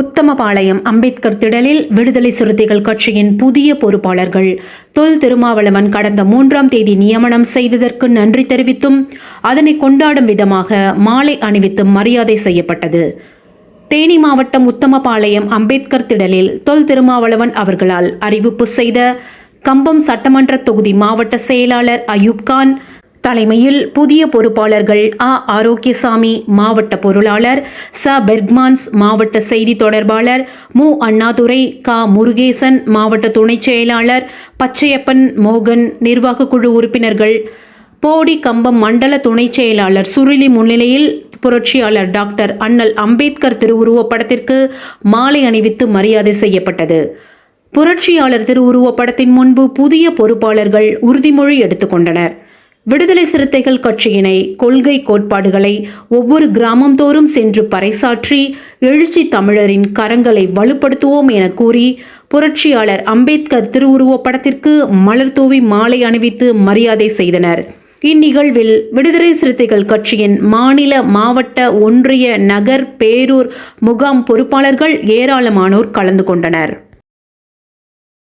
உத்தமபாளையம் அம்பேத்கர் திடலில் விடுதலை சிறுத்தைகள் கட்சியின் புதிய பொறுப்பாளர்கள். தொல் திருமாவளவன் கடந்த மூன்றாம் தேதி நியமனம் செய்ததற்கு நன்றி தெரிவித்தும் அதனை கொண்டாடும் விதமாக மாலை அணிவித்தும் மரியாதை செய்யப்பட்டது. தேனி மாவட்டம் உத்தமபாளையம் அம்பேத்கர் திடலில் தொல் திருமாவளவன் அவர்களால் அறிவிப்பு செய்த கம்பம் சட்டமன்ற தொகுதி மாவட்ட செயலாளர் அயூப்கான் தலைமையில் புதிய பொறுப்பாளர்கள் ஆ ஆரோக்கியசாமி மாவட்ட பொருளாளர் ச. பெர்க்மான்ஸ் மாவட்ட செய்தி தொடர்பாளர் மு. அண்ணாதுரை கா. முருகேசன் மாவட்ட துணைச் செயலாளர் பச்சையப்பன் மோகன் நிர்வாக குழு உறுப்பினர்கள் போடி கம்பம் மண்டல துணைச் செயலாளர் சுருளி முன்னிலையில் புரட்சியாளர் டாக்டர் அண்ணல் அம்பேத்கர் திருவுருவப்படத்திற்கு மாலை அணிவித்து மரியாதை செய்யப்பட்டது. புரட்சியாளர் திருவுருவப்படத்தின் முன்பு புதிய பொறுப்பாளர்கள் உறுதிமொழி எடுத்துக்கொண்டனர் விடுதலை சிறுத்தைகள் கட்சியினை கொள்கை கோட்பாடுகளை ஒவ்வொரு கிராமம் தோறும் சென்று பறைசாற்றி எழுச்சி தமிழரின் கரங்களை வலுப்படுத்துவோம் என கூறி புரட்சியாளர் அம்பேத்கர் திருவுருவப் படத்திற்கு மலர் தூவி மாலை அணிவித்து மரியாதை செய்தனர். இந்நிகழ்வில் விடுதலை சிறுத்தைகள் கட்சியின் மாநில மாவட்ட ஒன்றிய நகர் பேரூர் முகாம் பொறுப்பாளர்கள் ஏராளமானோர் கலந்து கொண்டனர்.